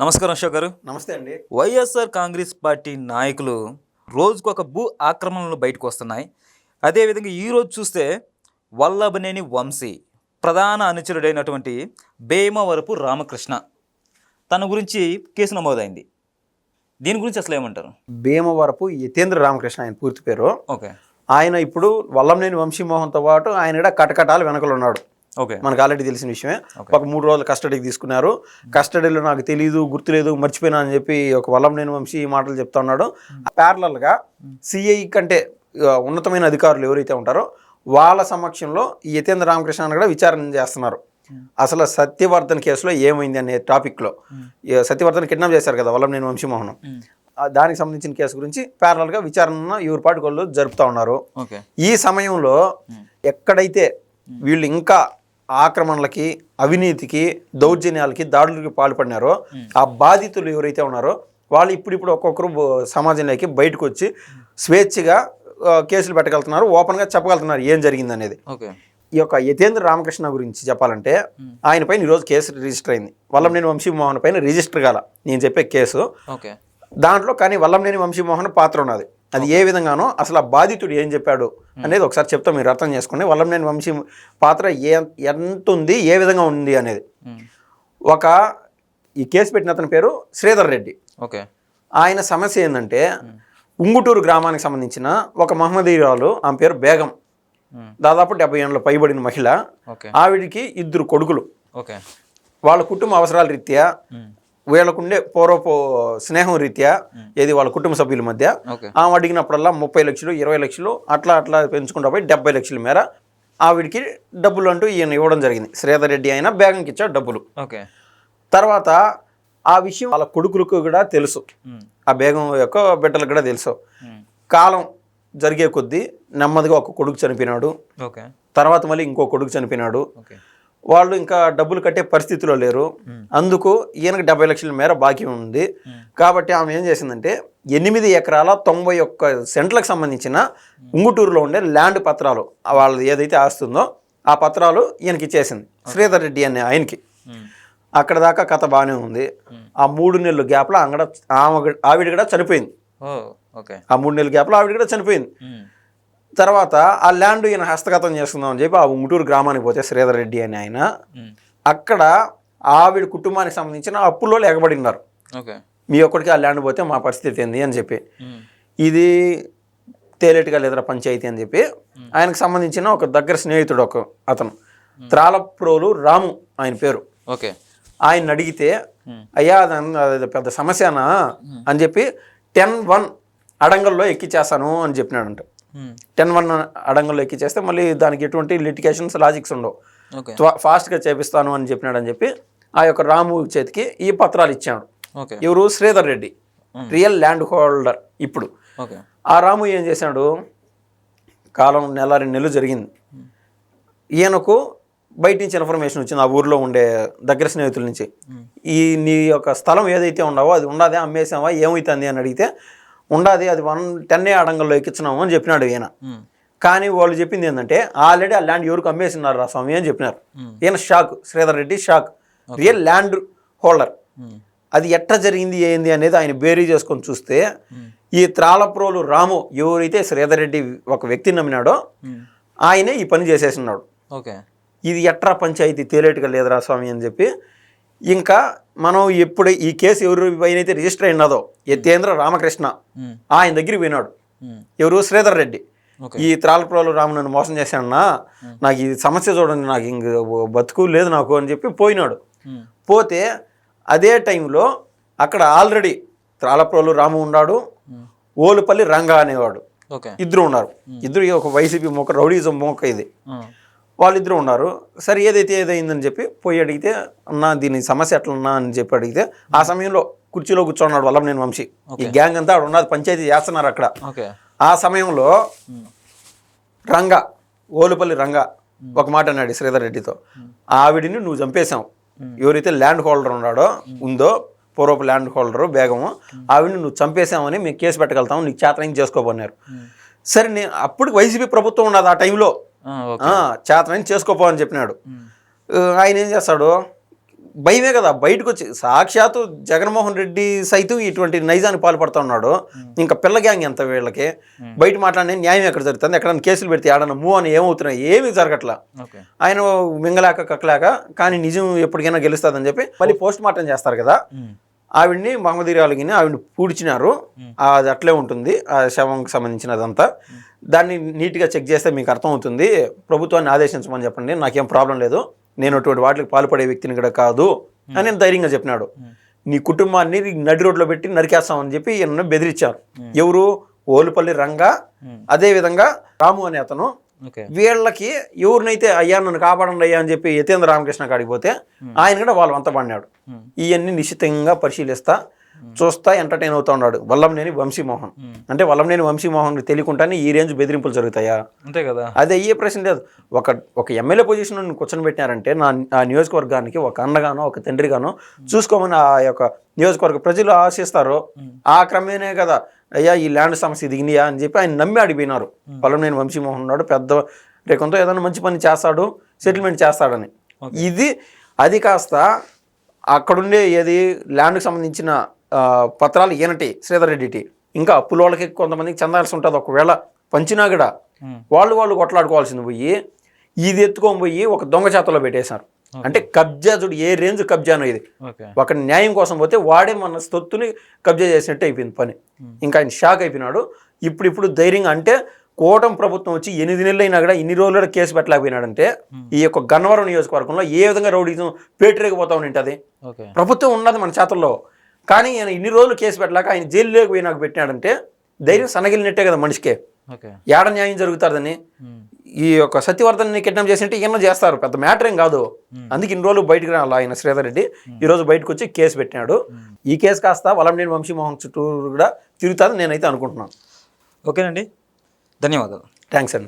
నమస్కారం అశోక్ గారు. నమస్తే అండి. వైఎస్ఆర్ కాంగ్రెస్ పార్టీ నాయకులు రోజుకు ఒక భూ ఆక్రమణలు బయటకు వస్తున్నాయి. అదేవిధంగా ఈరోజు చూస్తే వల్లభనేని వంశీ ప్రధాన అనుచరుడైనటువంటి భీమవరపు రామకృష్ణ తన గురించి కేసు నమోదైంది. దీని గురించి అసలు ఏమంటారు? భీమవరపు యతేంద్ర రామకృష్ణ ఆయన పూర్తి పేరు. ఓకే. ఆయన ఇప్పుడు వల్లంనేని వంశీమోహన్తో పాటు ఆయన కూడా కటకటాలు వెనకలు ఉన్నాడు. మనకు ఆల్రెడీ తెలిసిన విషయమే. ఒక మూడు రోజులు కస్టడీకి తీసుకున్నారు. కస్టడీలో నాకు తెలియదు గుర్తులేదు మర్చిపోయినా అని చెప్పి ఒక వల్లంనేని వంశీ ఈ మాటలు చెప్తా ఉన్నాడు. ప్యారలల్గా సిఐ కంటే ఆ, ఉన్నతమైన అధికారులు ఎవరైతే ఉంటారో వాళ్ళ సమక్షంలో ఈ యతేంద్ర రామకృష్ణ కూడా విచారణ చేస్తున్నారు. అసలు సత్యవర్ధన్ కేసులో ఏమైంది అనే టాపిక్లో. సత్యవర్ధన్ కిడ్నాప్ చేశారు కదా వల్లంనేని వంశీమోహన్ ఆ దానికి సంబంధించిన కేసు గురించి ప్యారలల్గా విచారణ ఎవరి వాళ్ళు జరుపుతా ఉన్నారు. ఈ సమయంలో ఎక్కడైతే వీళ్ళు ఇంకా ఆక్రమణలకి అవినీతికి దౌర్జన్యాలకి దాడులకి పాల్పడినారో ఆ బాధితులు ఎవరైతే ఉన్నారో వాళ్ళు ఇప్పుడిప్పుడు ఒక్కొక్కరు సమాజంలోకి బయటకు వచ్చి స్వేచ్ఛగా కేసులు పెట్టగలుగుతున్నారు ఓపెన్గా చెప్పగలుగుతున్నారు ఏం జరిగింది అనేది ఈ యొక్క యతేంద్ర రామకృష్ణ గురించి చెప్పాలంటే ఆయన పైన ఈరోజు కేసు రిజిస్టర్ అయింది. వల్లంనేని వంశీమోహన్ పైన రిజిస్టర్ కాల. నేను చెప్పే కేసు. ఓకే. దాంట్లో కానీ వల్లంనేని వంశీమోహన్ పాత్ర ఉన్నది. అది ఏ విధంగానో అసలు ఆ బాధితుడు ఏం చెప్పాడు అనేది ఒకసారి చెప్తా మీరు అర్థం చేసుకోండి వల్లంనేని వంశీ పాత్ర ఏ ఎంత ఉంది ఏ విధంగా ఉంది అనేది. ఉమ్. ఒక ఈ కేసు పెట్టిన అతని పేరు శ్రీధర్ రెడ్డి. ఓకే. ఆయన సమస్య ఏంటంటే ఉంగుటూరు గ్రామానికి సంబంధించిన ఒక మహమ్మదీయురాలు ఆమె పేరు బేగం. దాదాపు డెబ్బై ఏళ్ళ పైబడిన మహిళ. ఆవిడికి ఇద్దరు కొడుకులు. ఓకే. వాళ్ళ కుటుంబ అవసరాల రీత్యా. వీళ్ళకుండే పూర్వపు స్నేహం రీత్యా ఏది వాళ్ళ కుటుంబ సభ్యుల మధ్య ఆమె అడిగినప్పుడల్లా ముప్పై లక్షలు ఇరవై లక్షలు అట్లా అట్లా పెంచుకుంటా పోయి డెబ్బై లక్షల మేర ఆవిడికి డబ్బులు అంటూ ఈయన ఇవ్వడం జరిగింది. శ్రీధర్ రెడ్డి అయినా బ్యాంక్కి ఇచ్చాడు డబ్బులు. ఓకే. తర్వాత ఆ విషయం వాళ్ళ కొడుకులకు కూడా తెలుసు. ఆ బేగం యొక్క బిడ్డలకు కూడా తెలుసు. కాలం జరిగే కొద్దీ నెమ్మదిగా ఒక కొడుకు చనిపోయినాడు. ఓకే. తర్వాత మళ్ళీ ఇంకో కొడుకు చనిపోయినాడు. వాళ్ళు ఇంకా డబ్బులు కట్టే పరిస్థితిలో లేరు. అందుకు ఈయనకు డెబ్బై లక్షల మేర బాకీ ఉంది. కాబట్టి ఆమె ఏం చేసిందంటే ఎనిమిది ఎకరాల తొంభై ఒక్క సెంట్లకు సంబంధించిన ఉంగుటూరులో ఉండే ల్యాండ్ పత్రాలు వాళ్ళది ఏదైతే ఆస్తుందో ఆ పత్రాలు ఈయనకి ఇచ్చేసింది. శ్రీధర్ రెడ్డి అనే ఆయనకి. అక్కడ దాకా కథ బాగానే ఉంది. ఆ మూడు నెలల గ్యాప్లో ఆమె ఆవిడ కూడా చనిపోయింది. ఆ మూడు నెలల గ్యాప్లో ఆవిడ కూడా చనిపోయింది. తర్వాత ఆ ల్యాండ్ ఈయన హస్తగతం చేసుకుందాం అని చెప్పి ఆ ఉంగుటూరు గ్రామానికి పోతే శ్రీధర్ రెడ్డి అని ఆయన. అక్కడ ఆవిడ కుటుంబానికి సంబంధించిన అప్పుల్లో ఎగబడి ఉన్నారు ఓకే. మీ ఒక్కడికి ఆ ల్యాండ్ పోతే మా పరిస్థితి ఏంది అని చెప్పి. ఇది తేలేటుగా లేదురా పంచాయతీ అని చెప్పి ఆయనకు సంబంధించిన ఒక దగ్గర స్నేహితుడు ఒక అతను. త్రాలప్రోలు రాము ఆయన పేరు. ఓకే. ఆయన అడిగితే. అయ్యా అది పెద్ద సమస్యనా? అని చెప్పి టెన్ వన్ అడంగల్లో ఎక్కిచ్చేస్తాను అని చెప్పినాడంట. టెన్ వన్ అడంగల్లో ఎక్కిచ్చేస్తే మళ్ళీ దానికి ఎటువంటి లిటికేషన్స్ లాజిక్స్ ఉండవు. ఫాస్ట్గా చేపిస్తాను అని చెప్పినాడు అని చెప్పి ఆ యొక్క రాము చేతికి ఈ పత్రాలు ఇచ్చాడు. ఎవరు? Sridhar Reddy. Real land holder ఇప్పుడు. ఆ రాము ఏం చేశాడు? కాలం నెల రెండు నెలలు జరిగింది. ఈయనకు బయట నుంచి ఇన్ఫర్మేషన్ వచ్చింది. ఆ ఊర్లో ఉండే దగ్గర స్నేహితుల నుంచి. ఈ నీ యొక్క స్థలం ఏదైతే ఉండవో అది ఉండదే అమ్మేసావా ఏమవుతుంది అని అడిగితే ఉండదు అది వన్ టెన్ అడంగల్లో ఎక్కించినాము అని చెప్పినాడు ఈయన. కానీ వాళ్ళు చెప్పింది ఏంటంటే ఆల్రెడీ ఆ ల్యాండ్ ఎవరికి అమ్మేసినారు రా స్వామి అని చెప్పినారు. ఈయన shock Sridhar Reddy shock. Real land holder. అది ఎట్లా జరిగింది ఏంది అనేది ఆయన బేరీ చేసుకొని చూస్తే ఈ త్రాలప్రోలు రాము ఎవరైతే శ్రీధర్ రెడ్డి ఒక వ్యక్తిని నమ్మినాడో. ఆయనే ఈ పని చేసేసినాడు. ఓకే. ఇది ఎట్రా పంచాయతీ తేలేటుగా లేదురా స్వామి అని చెప్పి ఇంకా మనం ఎప్పుడు ఈ కేసు ఎవరు పైనైతే రిజిస్టర్ అయినదో యతేంద్ర రామకృష్ణ. ఆయన దగ్గరికి పోయినాడు. ఎవరు? శ్రీధర్ రెడ్డి. ఈ త్రాలప్రోలు రాము నన్ను మోసం చేశాడన్నా నాకు ఈ సమస్య చూడండి నాకు ఇంక బతుకు లేదు నాకు అని చెప్పి పోయినాడు. పోతే అదే టైంలో అక్కడ ఆల్రెడీ త్రాలప్రోలు రాము ఉన్నాడు ఓలుపల్లి రంగా అనేవాడు. ఇద్దరు ఉన్నారు. ఇద్దరు ఒక వైసీపీ మొక్క రౌడీజం మొక్క ఇది. వాళ్ళిద్దరు ఉన్నారు. సరే ఏదైతే ఏదైందని చెప్పి పోయి అడిగితే అన్నా దీని సమస్య ఎట్లా ఉన్నా అని చెప్పి అడిగితే ఆ సమయంలో కుర్చీలో కూర్చోన్నాడు వల్లభనేని వంశీ. ఈ గ్యాంగ్ అంతా ఆడ ఉన్నది పంచాయతీ చేస్తున్నారు అక్కడ. ఆ సమయంలో రంగ ఓలుపల్లి రంగ ఒక మాట అన్నాడు శ్రీధర్ రెడ్డితో. ఆవిడిని నువ్వు చంపేశావు. ఎవరైతే ల్యాండ్ హోల్డర్ ఉన్నాడో ఉందో పూర్వపు ల్యాండ్ హోల్డరు బేగము ఆవిడని నువ్వు చంపేశామని మేము కేసు పెట్టగలుగుతాము నీకు చేతనం చేసుకోబోన్నారు సరే నేను అప్పుడు వైసీపీ ప్రభుత్వం ఉన్నది ఆ టైంలో. ఆ, ఓకే. చేతనం చేసుకోపో అని చెప్పినాడు. ఆయన ఏం చేస్తాడు? భయమే కదా బయటకు వచ్చి సాక్షాత్తు జగన్మోహన్ రెడ్డి సైతం ఇటువంటి నైజానికి పాల్పడుతూ ఉన్నాడు. ఇంకా పిల్ల గ్యాంగ్ ఎంత వీళ్ళకి? బయట మాట్లాడిన న్యాయం ఎక్కడ జరుగుతుంది? ఎక్కడైనా కేసులు పెడితే ఆడన మూవ్ అని ఏమవుతున్నాయి? ఏమీ జరగట్లా. ఆయన మింగలేక కక్కలేక కానీ నిజం ఎప్పటికైనా గెలుస్తుందని చెప్పి మళ్ళీ పోస్ట్ మార్టం చేస్తారు కదా. ఆవిడ్ని మహమ్మదీరాలగిని ఆవిడ్ని పూడ్చినారు. అది అట్లే ఉంటుంది. ఆ శవంకి సంబంధించినదంతా దాన్ని నీట్గా చెక్ చేస్తే మీకు అర్థమవుతుంది. ప్రభుత్వాన్ని ఆదేశించమని చెప్పండి. నాకేం ప్రాబ్లం లేదు. నేను అటువంటి వాటికి పాల్పడే వ్యక్తిని కూడా కాదు అని నేను ధైర్యంగా చెప్పినాడు. నీ కుటుంబాన్ని నడి రోడ్లో పెట్టి నరికేస్తామని చెప్పి ఈయన బెదిరించారు. ఎవరు? ఓలుపల్లి రంగా. అదే విధంగా రాము అనే అతను. వీళ్ళకి ఎవరినైతే అయ్యా నన్ను కాపాడండి అయ్యా అని చెప్పి యతేంద్ర రామకృష్ణ కాడికి పోతే ఆయన కూడా వాళ్ళు వంత పడినాడు ఇవన్నీ నిశ్చితంగా పరిశీలిస్తా. చూస్తా ఎంటర్టైన్ అవుతా ఉన్నాడు. వల్లంనేని వంశీమోహన్. అంటే వల్లంనేని వంశీమోహన్ తెలియకుండానే ఈ రేంజ్ బెదిరింపులు జరుగుతాయా? అంతే కదా. అది అయ్యే ప్రశ్న లేదు. ఒక ఒక ఎమ్మెల్యే పొజిషన్ కూర్చొని పెట్టినారంటే నా ఆ నియోజకవర్గానికి ఒక అన్నగానో ఒక తండ్రిగానో చూసుకోమని ఆ యొక్క నియోజకవర్గ ప్రజలు ఆశిస్తారు. ఆ క్రమేనే కదా అయ్యా ఈ ల్యాండ్ సమస్య దిగినాయా అని చెప్పి ఆయన నమ్మి అడిగిపోయినారు పొలంనేని వంశీమోహన్ ఉన్నాడు పెద్ద రేకంతో ఏదైనా మంచి పని చేస్తాడు సెటిల్మెంట్ చేస్తాడని. ఇది అది కాస్త అక్కడుండే ఏది ల్యాండ్కి సంబంధించిన పత్రాలు ఈయనటి శ్రీధర్ రెడ్డిటి. ఇంకా అప్పుల వాళ్ళకి కొంతమందికి చెందాల్సి ఉంటుంది. ఒకవేళ పంచినా కూడా వాళ్ళు వాళ్ళు కొట్లాడుకోవాల్సింది పోయి ఇది ఎత్తుకొని పోయి ఒక దొంగ చేతలో పెట్టేశారు. అంటే కబ్జా చూడు ఏ రేంజ్ కబ్జానో ఇది. ఒక న్యాయం కోసం పోతే వాడే మన స్తొత్తుని కబ్జా చేసినట్టు అయిపోయింది పని. ఇంకా ఆయన షాక్ అయిపోయినాడు. ఇప్పుడు ఇప్పుడు ధైర్యంగా అంటే కూటమి ప్రభుత్వం వచ్చి ఎనిమిది నెలలు అయినా కూడా ఇన్ని రోజులు కూడా కేసు పెట్టలేకపోయినాడంటే ఈ యొక్క గన్నవరం నియోజకవర్గంలో ఏ విధంగా రౌడీజం పేటరేగిపోతా ఉంటుంది ప్రభుత్వం ఉన్నది మన చేతుల్లో. కానీ ఆయన ఇన్ని రోజులు కేసు పెట్టలేక ఆయన జైల్లోకి పోయి నాకు పెట్టినాడంటే ధైర్యం సనగిలినట్టే కదా మనిషికే. ఏడ న్యాయం జరుగుతుందని ఈ యొక్క సత్యవర్ధన్ని కిడ్నాప్ చేసింటే ఈయన చేస్తారు. పెద్ద మ్యాటర్ ఏం కాదు. అందుకే ఇన్ని రోజులు బయటకు రాలి ఆయన శ్రీధర్ రెడ్డి ఈ రోజు బయటకు వచ్చి కేసు పెట్టినాడు. ఈ కేసు కాస్త వలంనేని వంశీమోహన్ చుట్టూ కూడా తిరుగుతుంది నేనైతే అనుకుంటున్నాను. ఓకేనండి. ಧನ್ಯವಾದಗಳು. ಥ್ಯಾಂಕ್ಸ್ ಅಣ್ಣ